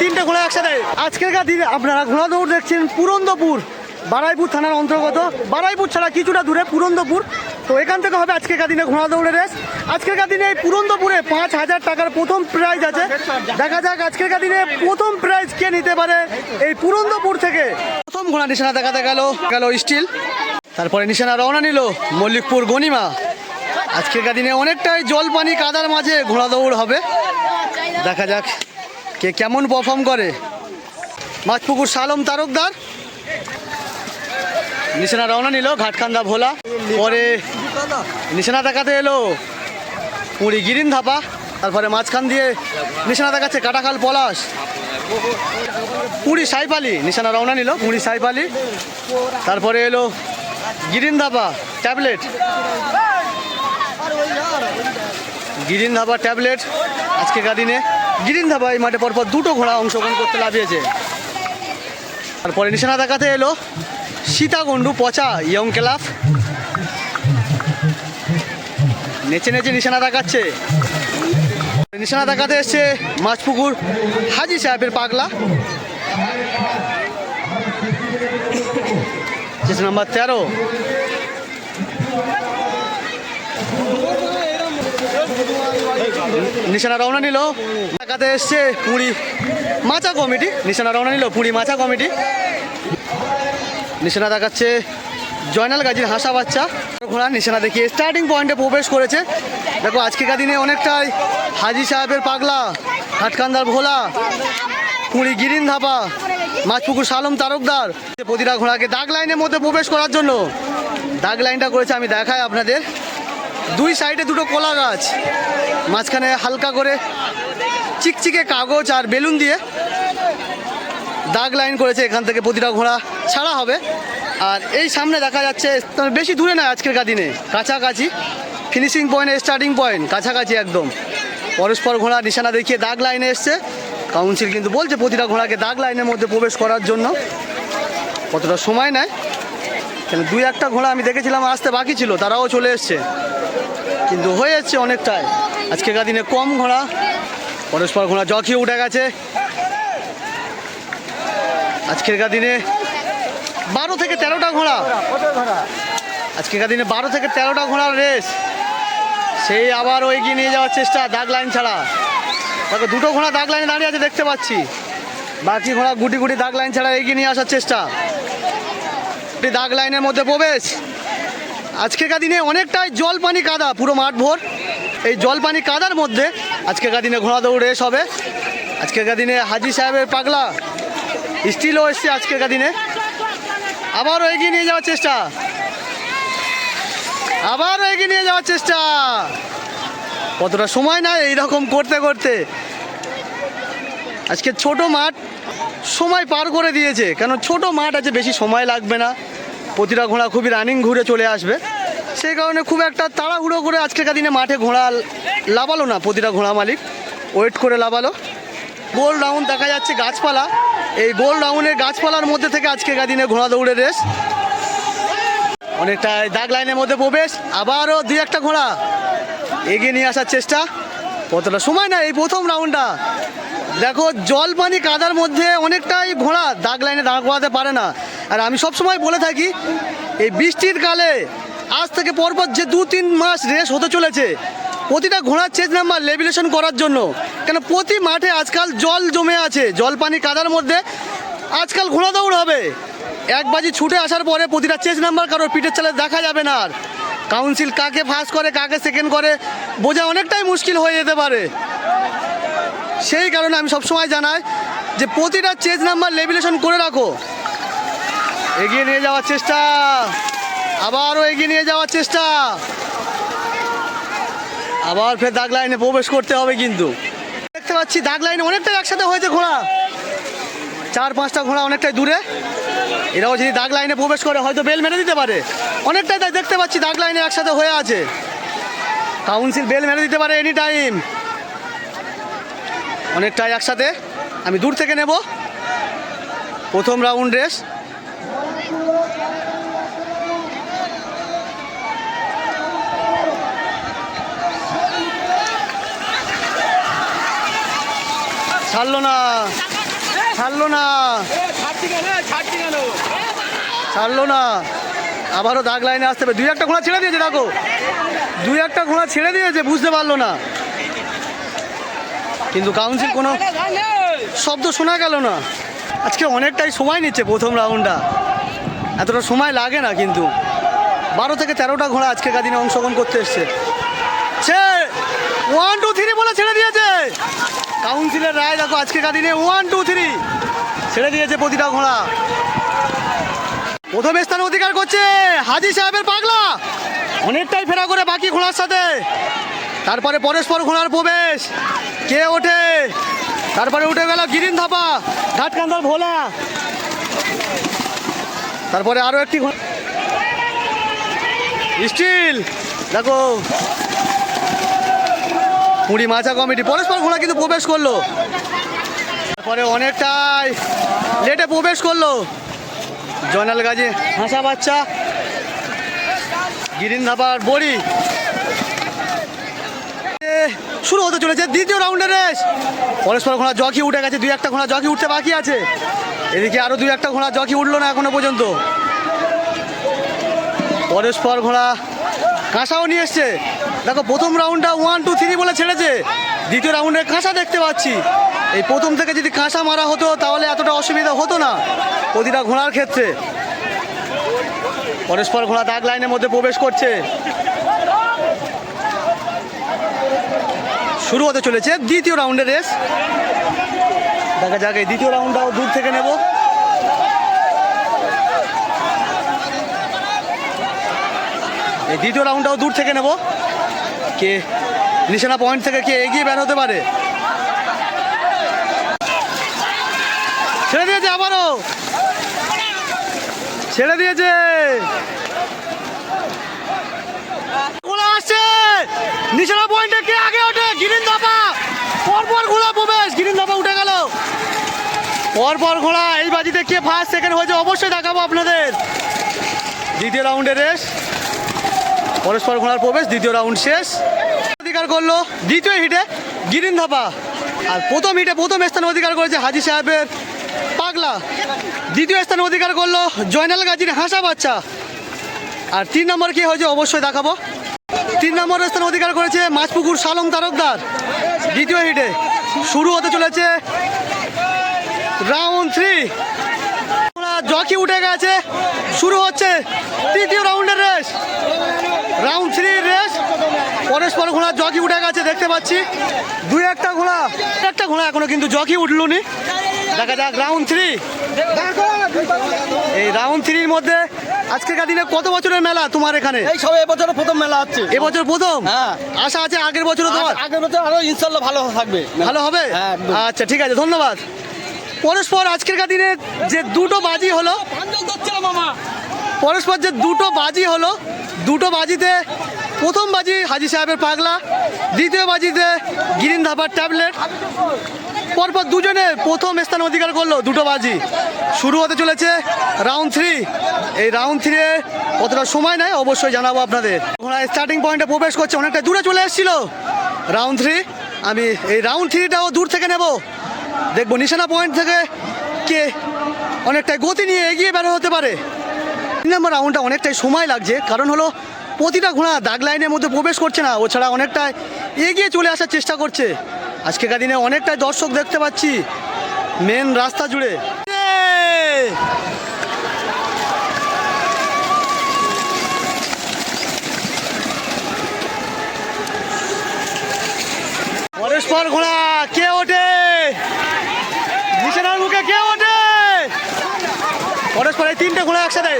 তিনটে ঘোড়া একসাথে। আজকেরকার দিনে আপনারা ঘোড়া দৌড় দেখছেন পুরন্দপুর, বারাইপুর থানার অন্তর্গত। বারাইপুর ছাড়া কিছুটা দূরে পুরন্দপুর। তো এখান থেকে হবে আজকেরকার দিনে ঘোড়া দৌড়ের রেস। আজকেরকার দিনে এই পুরন্দপুরে পাঁচ হাজার টাকার প্রথম প্রাইজ আছে। দেখা যাক আজকেরকার দিনে প্রথম প্রাইজ কে নিতে পারে এই পুরন্দপুর থেকে। প্রথম ঘোড়া নিশানা দেখাতে গেল গেল স্টিল। তারপরে নিশানা রওনা নিল মল্লিকপুর গনিমা আজকেরকার দিনে অনেকটাই জল পানি কাদার মাঝে ঘোড়া দৌড় হবে। দেখা যাক। কে কেমন পারফর্ম করে? মাছপুকুর সালম তারকদার। নিশানা রওনা নিল ঘাটখান্দা ভোলা। পরে নিশানা দেখাতে এলো পুরী গিরিন ধাপা। তারপরে মাঝখান দিয়ে নিশানা দেখাচ্ছে কাটাখাল পলাশ। পুরী সাইপালি, নিশানা রওনা নিল পুরী সাইপালি। তারপরে এলো গিরিন ধাপা ট্যাবলেট। গিরিন ধাবা ট্যাবলেট আজকেকার দিনে। গিরিন ধাবা এই মাঠে পরপর দুটো ঘোড়া অংশগ্রহণ করতে লাভিয়েছে তারপরে নিশানা দেখাতে এলো সীতাগন্ডু পচা ইয়ং ক্লাব। নেচে নেচে নিশানা দেখাচ্ছে। নিশানা দেখাতে এসছে মাছপুকুর হাজি সাহেবের পাগলা। নাম্বার তেরো। নিশানা রওনা নিল। ঢাকাতে এসছে পুরী মাচা কমিটি। নিশানা রওনা নিল পুরী মাচা কমিটি। নিশানা দেখাচ্ছে জয়নাল গাজীর হাসা বাচ্চা। ঘোড়া নিশানা দেখিয়ে স্টার্টিং পয়েন্টে প্রবেশ করেছে। দেখো, আজকেকার দিনে অনেকটাই হাজি সাহেবের পাগলা, হাটকান্দার ভোলা, পুরী গিরিন ধাপা, মাছপুকুর সালম তারকদার। প্রতিটা ঘোড়াকে দাগ লাইনের মধ্যে প্রবেশ করার জন্য। দাগ লাইনটা করেছে, আমি দেখাই আপনাদের। দুই সাইডে দুটো কলা গাছ, মাঝখানে হালকা করে চিকচিকে কাগজ আর বেলুন দিয়ে দাগ লাইন করেছে এখান থেকে প্রতিটা ঘোড়া, ছাড়া হবে। আর এই সামনে দেখা যাচ্ছে বেশি দূরে না আজকেরকার দিনে, কাছাকাছি। ফিনিশিং পয়েন্ট স্টার্টিং পয়েন্ট কাছাকাছি একদম। পরস্পর ঘোড়া নিশানা দেখিয়ে দাগ লাইনে এসছে। কাউন্সিল কিন্তু বলছে প্রতিটা ঘোড়াকে দাগ লাইনের মধ্যে প্রবেশ করার জন্য। কতটা সময় নেয়? কেন দুই একটা ঘোড়া আমি দেখেছিলাম আসতে বাকি ছিল, তারাও চলে এসছে। কিন্তু হয়ে যাচ্ছে অনেকটাই। আজকেকার দিনে কম ঘোড়া, পরস্পর ঘোড়া জখিয়ে উঠে গেছে। আজকেরকার দিনে বারো থেকে তেরোটা ঘোড়া। আজকেরকার দিনে বারো থেকে তেরোটা ঘোড়ার রেস। সেই আবার এগিয়ে নিয়ে যাওয়ার চেষ্টা দাগ লাইন ছাড়া। দেখো, দুটো ঘোড়া দাগ লাইনে দাঁড়িয়ে আছে দেখতে পাচ্ছি। বাকি ঘোড়া গুটি গুটি দাগ লাইন ছাড়া এগিয়ে নিয়ে আসার চেষ্টা। দাগ লাইনের মধ্যে প্রবেশ। আজকেকার দিনে অনেকটাই জল পানি কাদা পুরো মাঠ ভোর। এই জল পানি কাদার মধ্যে আজকেকার দিনে ঘোড়া দৌড় রেস হবে। আজকেকার দিনে হাজি সাহেবের পাগলা স্টিলও এসছে আজকেকার দিনে। আবারও এগিয়ে নিয়ে যাওয়ার চেষ্টা। আবারও এগিয়ে নিয়ে যাওয়ার চেষ্টা। কতটা সময় না এইরকম করতে করতে। আজকে ছোট মাঠ সময় পার করে দিয়েছে। কেন ছোট মাঠ আছে, বেশি সময় লাগবে না। প্রতিটা ঘোড়া খুবই রানিং ঘুরে চলে আসবে। সেই কারণে খুব একটা তাড়াহুড়ো করে আজকেকার দিনে মাঠে ঘোড়া লাভালো না, প্রতিটা ঘোড়া মালিক। ওয়েট করে লাভালো। গোল রাউন্ড দেখা যাচ্ছে গাছপালা। এই গোল রাউন্ডের গাছপালার মধ্যে থেকে আজকেকার দিনে ঘোড়া দৌড়ের রেস অনেকটা দাগ লাইনের মধ্যে প্রবেশ। আবারও দুই একটা ঘোড়া এগিয়ে নিয়ে আসার চেষ্টা। কতটা সময় না এই প্রথম রাউন্ডটা দেখো জল পানি কাদার মধ্যে অনেকটাই ঘোড়া দাগ লাইনে দাঁড় করাতে পারে না। আর আমি সব সময় বলে থাকি, এই বৃষ্টির কালে আজ থেকে পরপর যে দু তিন মাস রেস হতে চলেছে, প্রতিটা ঘোড়ার চেজ নাম্বার লেভিলেশন করার জন্য। কেন প্রতি মাঠে আজকাল জল জমে আছে, জল পানি কাদার মধ্যে আজকাল ঘোড়া দৌড় হবে। এক বাজি ছুটে আসার পরে প্রতিটা চেজ নাম্বার কারোর পিঠের চালে দেখা যাবে না আর। কাউন্সিল কাকে ফার্স্ট করে, কাকে সেকেন্ড করে, বোঝা অনেকটাই মুশকিল হয়ে যেতে পারে। সেই কারণে আমি সবসময় জানাই যে প্রতিটা চেজ নাম্বার লেভিলেশন করে রাখো। এগিয়ে নিয়ে যাওয়ার চেষ্টা। আবারও এগিয়ে নিয়ে যাওয়ার চেষ্টা। আবার ফের দাগ লাইনে প্রবেশ করতে হবে কিন্তু। দেখতে পাচ্ছি দাগ লাইনে অনেকটাই একসাথে হয়েছে ঘোড়া। চার পাঁচটা ঘোড়া অনেকটাই দূরে। এরাও যদি দাগ লাইনে প্রবেশ করে, হয়তো বেল মেরে দিতে পারে। অনেকটাই তাই দেখতে পাচ্ছি দাগ লাইনে একসাথে হয়ে আছে। কাউন্সিল বেল মেরে দিতে পারে এনি টাইম। অনেকটাই একসাথে। আমি দূর থেকে নেব। প্রথম রাউন্ড রেস। ছাড়লো না। ছাড়লো না। ছাড়লো না। আবারও দাগ লাইনে আসতে হবে। দুই একটা ঘোড়া ছেড়ে দিয়েছে, দেখো। দুই একটা ঘোড়া ছেড়ে দিয়েছে, বুঝতে পারল না। কিন্তু কাউন্সিল কোনো শব্দ শোনা গেল না। আজকে অনেকটাই সময় নিচ্ছে প্রথম রাউন্ডটা। এতটা সময় লাগে না কিন্তু। বারো থেকে তেরোটা ঘোড়া আজকে কাদিনে অংশগ্রহণ করতে এসছে। সে ওয়ান টু থ্রি বলে ছেড়ে দিয়েছে। কাউন্সিলের রায়, দেখো আজকেকার দিনে ওয়ান টু থ্রি ছেড়ে দিয়েছে প্রতিটা ঘোড়া। প্রথম স্থান অধিকার করছে হাজি সাহেবের পাগলা। অনেকটাই ফেরা করে বাকি ঘোড়ার সাথে। তারপরে পরস্পর ঘোড়ার প্রবেশ। কে ওঠে? তারপরে উঠে গেল গিরিন ধাপা, ঘাটকান্দার ভোলা। তারপরে আরও একটি স্টিল দেখো। পুরী মাছা কমিটি। পরস্পর ঘোড়া কিন্তু প্রবেশ করল। তারপরে অনেকটাই লেটে প্রবেশ করল। জয়নাল গাজী, হাসা বাচ্চা, গিরিন ধাপার বড়ি। শুরু হতে চলেছে দ্বিতীয় রাউন্ডের রেস পরস্পর ঘোড়া জকি উঠে গেছে, দুই একটা ঘোড়া জকি উঠতে বাকি আছে। এদিকে আরও দুই একটা ঘোড়া জকি উঠল না এখনও পর্যন্ত। পরস্পর ঘোড়া কাঁসাও নিয়ে এসছে। দেখো, প্রথম রাউন্ডটা ওয়ান টু থ্রি বলে ছেড়েছে। দ্বিতীয় রাউন্ডে কাঁসা দেখতে পাচ্ছি। এই প্রথম থেকে যদি কাঁসা মারা হতো, তাহলে এতটা অসুবিধা হতো না প্রতিটা ঘোড়ার ক্ষেত্রে। পরস্পর ঘোড়া দাগ লাইনের মধ্যে প্রবেশ করছে। শুরু হতে চলেছে দ্বিতীয় রাউন্ডের রেস। দেখা যাক এই দ্বিতীয় রাউন্ডটাও দূর থেকে নেব। এই দ্বিতীয় রাউন্ডটাও দূর থেকে নেব। কে নিশানা পয়েন্ট থেকে কে এগিয়ে বের হতে পারে? ছেড়ে দিয়েছে আবারও। ছেড়ে দিয়েছে। আসছে। নিশানা পয়েন্টে কে আগে ওঠে? গিরিন ধাপা পরপর ঘোড়া প্রবেশ। গিরিন ধাপা উঠে গেল। পরপর ঘোড়া এই বাজিতে কে ফার্স্ট সেকেন্ড হয়েছে? অবশ্যই দেখাবো আপনাদের। দ্বিতীয় রাউন্ডের রেস। পরস্পর ঘোড়ার প্রবেশ, দ্বিতীয় রাউন্ড শেষ। অধিকার করল দ্বিতীয় হিটে গিরিন ধাপা। আর প্রথম হিটে প্রথম স্থান অধিকার করেছে হাজি সাহেবের পাগলা। দ্বিতীয় স্থান অধিকার করল জয়নাল গাজীর হাসা বাচ্চা। আর তিন নম্বর কি হয়েছে অবশ্যই দেখাবো। তিন নম্বর স্থান অধিকার করেছে মাছপুকুর সালং তারকদার। দ্বিতীয় হিটে শুরু হতে চলেছে রাউন্ড থ্রি জকি উঠে গেছে, শুরু হচ্ছে তৃতীয় রাউন্ড থ্রি রেস। পরস্পর ঘোড়া জকি উঠে গেছে দেখতে পাচ্ছি। দুই একটা ঘোড়া একটা ঘোড়া এখনও কিন্তু জকি উঠলুনি। দেখা যাক রাউন্ড থ্রি এই রাউন্ড থ্রির মধ্যে আজকের দিনে কত বছরের মেলা তোমার এখানে? এই সবে এবছর প্রথম মেলা হচ্ছে। এবছর প্রথম? হ্যাঁ। আশা আছে আগের বছরও তোমার? আগের বছর আরও ইনশাল্লাহ ভালো থাকবে। ভালো হবে? হ্যাঁ, আচ্ছা ঠিক আছে ধন্যবাদ। পরস্পর আজকের দিনে যে দুটো বাজি হলো পরস্পর যে দুটো বাজি হলো দুটো বাজিতে প্রথম বাজি হাজি সাহেবের পাগলা, দ্বিতীয় বাজিতে গিরিন ধাপার ট্যাবলেট। পরপর দুজনে প্রথম স্থান অধিকার করল দুটো বাজি। শুরু হতে চলেছে রাউন্ড থ্রি। এই রাউন্ড থ্রি কতটা সময় নেয় অবশ্যই জানাব আপনাদের। ঘোড়া স্টার্টিং পয়েন্টে প্রবেশ করছে, অনেকটা দূরে চলে এসেছিল রাউন্ড থ্রি। আমি এই রাউন্ড থ্রিটাও দূর থেকে নেব। দেখব নিশানা পয়েন্ট থেকে কে অনেকটাই গতি নিয়ে এগিয়ে বেরো হতে পারে। তিন নম্বর রাউন্ডটা অনেকটাই সময় লাগছে, কারণ হলো প্রতিটা ঘোড়া দাগ লাইনের মধ্যে প্রবেশ করছে না, ও ছাড়া অনেকটাই এগিয়ে চলে আসার চেষ্টা করছে। আজকেকার দিনে অনেকটাই দর্শক দেখতে পাচ্ছি, মেন রাস্তা জুড়ে! পরস্পর ঘোড়া, কে ওঠে? নিশানার মুখে কে ওঠে? পরস্পর এই তিনটে ঘোড়া একসাথে।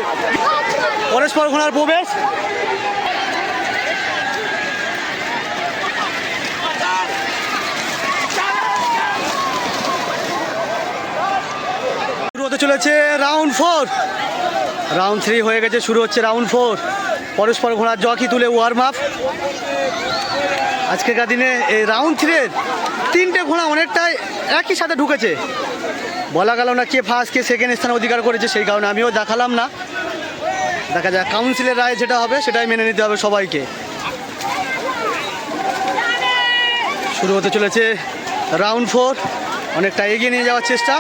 পরস্পর ঘোড়ার প্রবেশ। হতে চলেছে রাউন্ড ফোর। রাউন্ড থ্রি হয়ে গেছে, শুরু হচ্ছে রাউন্ড ফোর। পরস্পর ঘোড়ার জকি তুলে ওয়ার্ম আপ আজকেকার দিনে এই রাউন্ড থ্রির তিনটে ঘোড়া অনেকটাই একই সাথে ঢুকেছে। বলা গেল না কে ফার্স্ট কে সেকেন্ড স্থান অধিকার করেছে, সেই কারণে আমিও দেখালাম না। দেখা যাক কাউন্সিলের রায় যেটা হবে, সেটাই মেনে নিতে হবে সবাইকে। শুরু হতে চলেছে রাউন্ড ফোর অনেকটা এগিয়ে নিয়ে যাওয়ার চেষ্টা।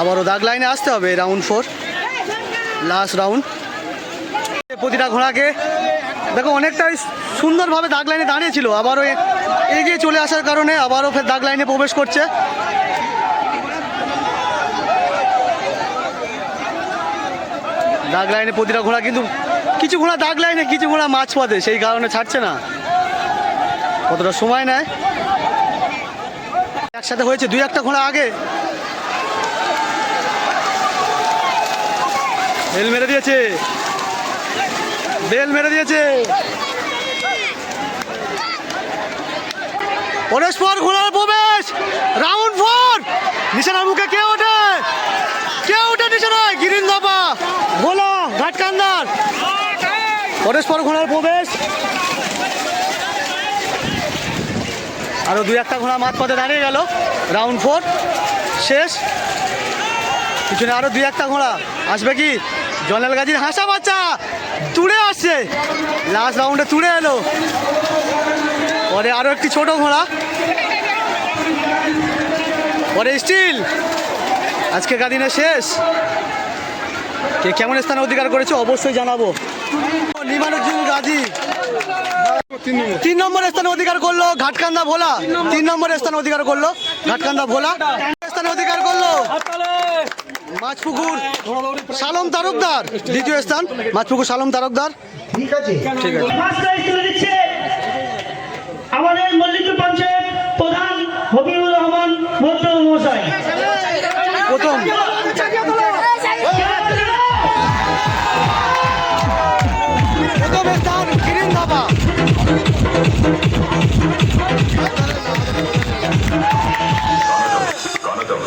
আবারও দাগ লাইনে আসতে হবে রাউন্ড ফোর লাস্ট রাউন্ড প্রতিটা ঘোড়াকে, দেখো অনেকটাই সুন্দরভাবে দাগ লাইনে দাঁড়িয়েছিল আবারও এগিয়ে চলে আসার কারণে আবারও ফের দাগ লাইনে প্রবেশ করছে। দাগ লাইনে প্রতিটা ঘোড়া কিন্তু কিছু ঘোড়া দাগ লাইনে, কিছু ঘোড়া মাছ পথে, সেই কারণে ছাড়ছে না। কতটা সময় নেয়? একসাথে হয়েছে দুই একটা ঘোড়া আগে। বেল মেরে দিয়েছে। বেল মেরে দিয়েছে। পরস্পর ঘোড়ার প্রবেশ। Round four. নিশানার মুখে কে ওঠে কে ওঠে নিশানায় গিরিন দাপা ভোলা ঘাটকান্দার পরস্পর ঘোড়ার প্রবেশ। আরও দুই একটা ঘোড়া মাঠ পথে দাঁড়িয়ে গেল। রাউন্ড ফোর, শেষ। পিছনে আরও দুই একটা ঘোড়া। আসবে কি? জনাল গাজীর হাসা বাচ্চা। তুড়ে আসছে। লাস্ট রাউন্ডে তুড়ে এলো। পরে আরও একটি ছোট ঘোড়া। পরে স্টিল। আজকের দিনে শেষ। কে কেমন স্থানে অধিকার করেছে অবশ্যই জানাব। নিমানুদ্দিন গাজী। তিন নম্বর স্থান অধিকার করল ঘাটকান্দা ভোলা। তিন নম্বর স্থান অধিকার করল ঘাটকান্দা ভোলা। স্থান অধিকার করল মাছপুকুর সালম তারকদার। দ্বিতীয় স্থান মাছপুকুর সালম তারকদার। ঠিক আছে। ঠিক আমাদের মল্লিকপুর পঞ্চায়েত প্রধান হবিবুর রহমান মহাশয়।